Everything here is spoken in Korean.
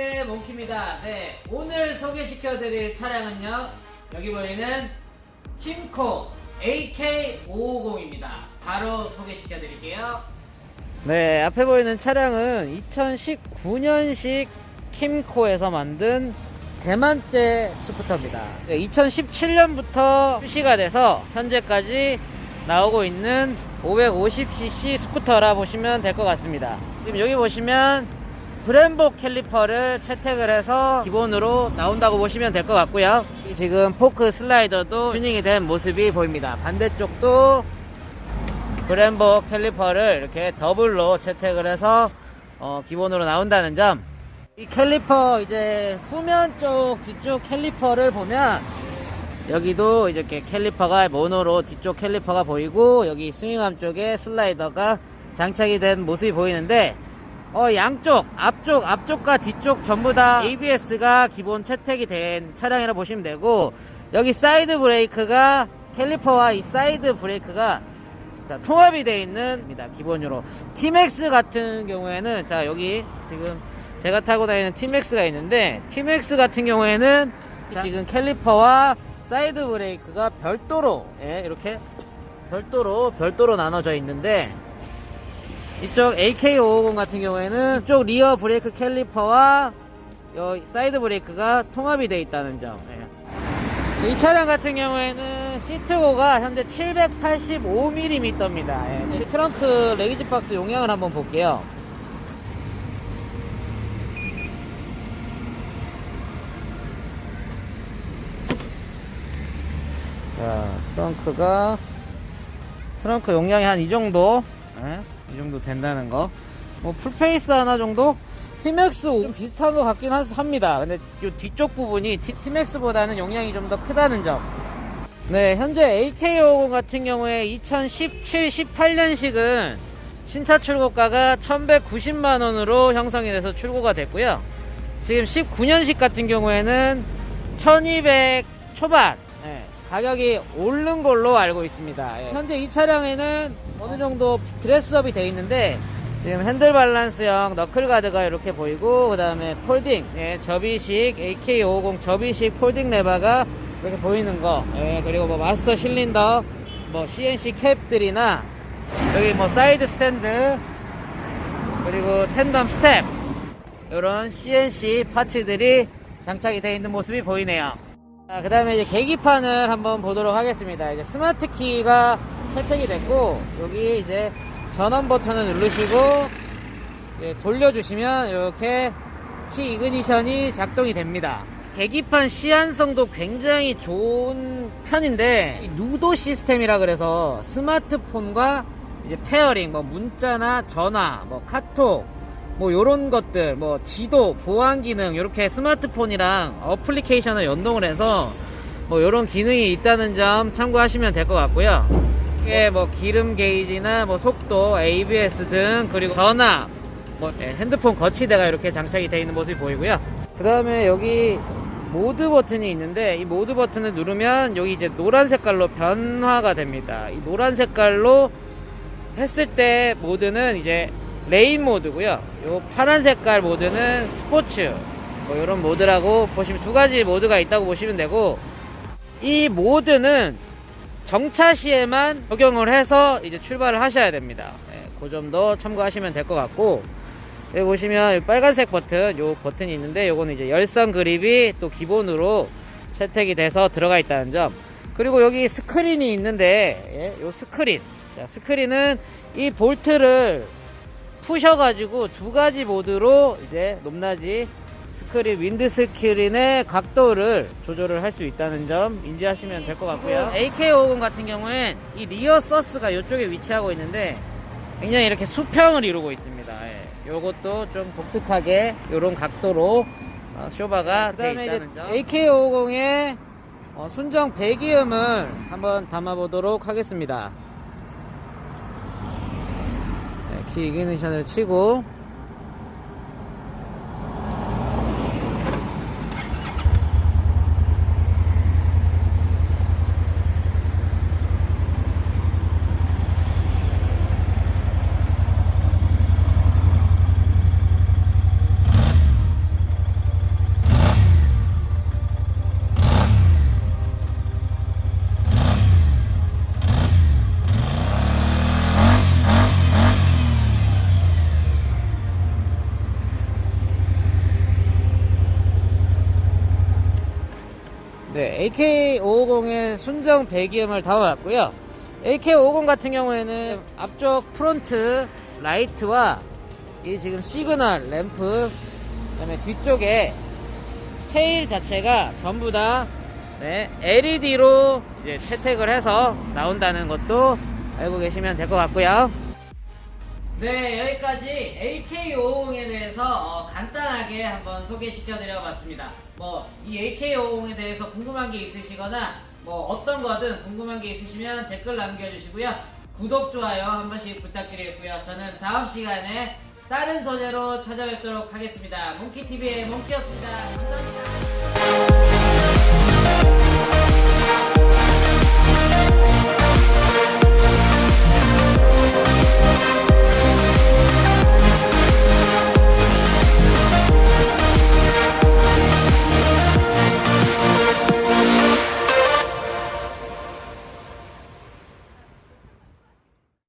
몽키TV의 몽키입니다. 네 오늘 소개시켜드릴 차량은요 여기 보이는 킴코 AK550입니다. 바로 소개시켜드릴게요. 네 앞에 보이는 차량은 2019년식 킴코에서 만든 대만제 스쿠터입니다. 2017년부터 출시가 돼서 현재까지 나오고 있는 550cc 스쿠터라 보시면 될 것 같습니다. 지금 여기 보시면 브렘보 캘리퍼를 채택을 해서 기본으로 나온다고 보시면 될 것 같고요. 이 지금 포크 슬라이더도 튜닝이 된 모습이 보입니다. 반대쪽도 브렘보 캘리퍼를 이렇게 더블로 채택을 해서 어, 기본으로 나온다는 점. 이 캘리퍼 이제 후면 쪽 뒤쪽 캘리퍼를 보면 여기도 이렇게 캘리퍼가 모노로 뒤쪽 캘리퍼가 보이고 여기 스윙암 쪽에 슬라이더가 장착이 된 모습이 보이는데 어 양쪽 앞쪽 앞쪽과 뒤쪽 전부 다 ABS가 기본 채택이 된 차량이라 보시면 되고 여기 사이드 브레이크가 캘리퍼와 이 사이드 브레이크가 자, 통합이 되어 있는 입니다 기본으로. 티맥스 같은 경우에는 자 여기 지금 제가 타고 다니는 티맥스가 있는데 티맥스 같은 경우에는 지금 캘리퍼와 사이드 브레이크가 별도로 예, 이렇게 별도로 별도로 나눠져 있는데 이쪽 AK550 같은 경우에는 이쪽 리어 브레이크 캘리퍼와 요 사이드 브레이크가 통합이 되어 있다는 점. 예. 이 차량 같은 경우에는 시트고가 현재 785mm입니다. 예. 트렁크 레기지 박스 용량을 한번 볼게요. 자, 트렁크가 트렁크 용량이 한 이 정도 예? 이 정도 된다는 거. 뭐 풀페이스 하나 정도? 티맥스 좀 비슷한 것 같긴 하- 합니다. 근데 이 뒤쪽 부분이 티, 티맥스보다는 용량이 좀 더 크다는 점. 네, 현재 AK550 같은 경우에 2017, 18년식은 신차 출고가가 1190만 원으로 형성이 돼서 출고가 됐고요. 지금 19년식 같은 경우에는 1200 초반 예, 가격이 오른 걸로 알고 있습니다. 예. 현재 이 차량에는 어느 정도 드레스업이 되어 있는데 지금 핸들 밸런스형 너클 가드가 이렇게 보이고 그 다음에 폴딩 예, 접이식 AK550 접이식 폴딩 레바가 이렇게 보이는 거 예, 그리고 뭐 마스터 실린더 뭐 CNC 캡들이나 여기 뭐 사이드 스탠드 그리고 텐덤 스텝 이런 CNC 파츠들이 장착이 되어 있는 모습이 보이네요. 자, 그 다음에 이제 계기판을 한번 보도록 하겠습니다. 이제 스마트 키가 채택이 됐고, 여기 이제 전원 버튼을 누르시고, 돌려주시면 이렇게 키 이그니션이 작동이 됩니다. 계기판 시안성도 굉장히 좋은 편인데, 이 누도 시스템이라 그래서 스마트폰과 이제 페어링, 뭐 문자나 전화, 뭐 카톡, 뭐 요런 것들 뭐 지도 보안 기능 이렇게 스마트폰이랑 어플리케이션을 연동을 해서 뭐 요런 기능이 있다는 점 참고하시면 될 것 같고요. 이게 뭐 기름 게이지나 뭐 속도 ABS 등 그리고 전화 뭐 네, 핸드폰 거치대가 이렇게 장착이 되어 있는 모습이 보이고요. 그 다음에 여기 모드 버튼이 있는데 이 모드 버튼을 누르면 여기 이제 노란 색깔로 변화가 됩니다. 이 노란 색깔로 했을 때 모드는 이제 레인 모드고요. 요 파란 색깔 모드는 스포츠. 뭐 이런 모드라고 보시면 두 가지 모드가 있다고 보시면 되고 이 모드는 정차 시에만 적용을 해서 이제 출발을 하셔야 됩니다. 네, 그 점도 참고하시면 될 것 같고 여기 보시면 이 빨간색 버튼 요 버튼이 있는데 요거는 이제 열선 그립이 또 기본으로 채택이 돼서 들어가 있다는 점 그리고 여기 스크린이 있는데 예, 요 스크린 자 스크린은 이 볼트를 푸셔가지고 두 가지 모드로 이제 높낮이 스크린 윈드 스크린의 각도를 조절을 할 수 있다는 점 인지하시면 될 것 같고요. AK50 같은 경우엔 이 리어 서스가 이쪽에 위치하고 있는데 굉장히 이렇게 수평을 이루고 있습니다. 예. 요것도 좀 독특하게 이런 각도로 어, 쇼바가 돼 있다는 점. AK50의 어, 순정 배기음을 한번 담아보도록 하겠습니다. 네, 키 이그니션을 치고 네, AK550의 순정 배기음을 담아봤고요. AK50 같은 경우에는 앞쪽 프론트 라이트와 이 지금 시그널 램프 그다음에 뒤쪽에 테일 자체가 전부 다 네, LED로 이제 채택을 해서 나온다는 것도 알고 계시면 될 것 같고요. 네, 여기까지 AK550에 대해서 어, 간단하게 한번 소개시켜 드려 봤습니다. 뭐, 이 AK550에 대해서 궁금한 게 있으시거나, 뭐, 어떤 거든 궁금한 게 있으시면 댓글 남겨주시고요. 구독, 좋아요 한 번씩 부탁드리겠고요. 저는 다음 시간에 다른 소재로 찾아뵙도록 하겠습니다. 몽키TV의 몽키였습니다. 감사합니다.